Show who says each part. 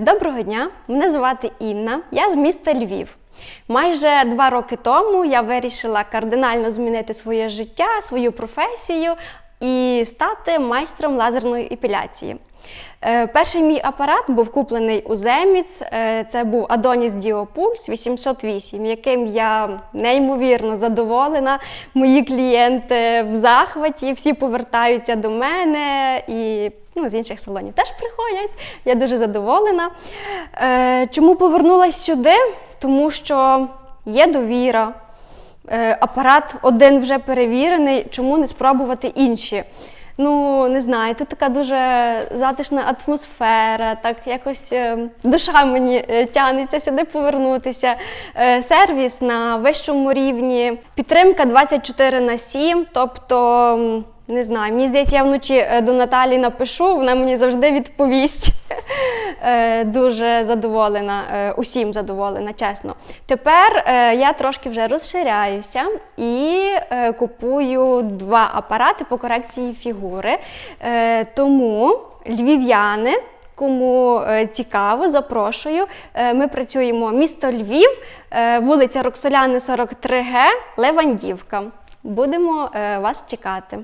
Speaker 1: Доброго дня, мене звати Інна. Я з міста Львів. Майже два роки тому я вирішила кардинально змінити своє життя, свою професію і стати майстром лазерної епіляції. Е, Перший мій апарат був куплений у Земіц. Е, Це був Adonis Diopulse 808, яким я неймовірно задоволена. Мої клієнти в захваті, всі повертаються до мене і ну, з інших салонів теж приходять. Я дуже задоволена. Е, Чому повернулася сюди? Тому що є довіра. Е, Апарат один вже перевірений, чому не спробувати інші? Ну, не знаю, тут така дуже затишна атмосфера, так якось е, душа мені е, тягнеться сюди повернутися. Е, Сервіс на вищому рівні, підтримка 24 на 7, тобто. Не знаю, мені здається, я вночі е, до Наталі напишу, вона мені завжди відповість. Е, Дуже задоволена, е, усім задоволена, чесно. Тепер я трошки вже розширяюся і купую два апарати по корекції фігури. Тому львів'яни. Кому цікаво, запрошую. Ми працюємо місто Львів, вулиця Роксоляни, 43Г, Левандівка. Будемо вас чекати.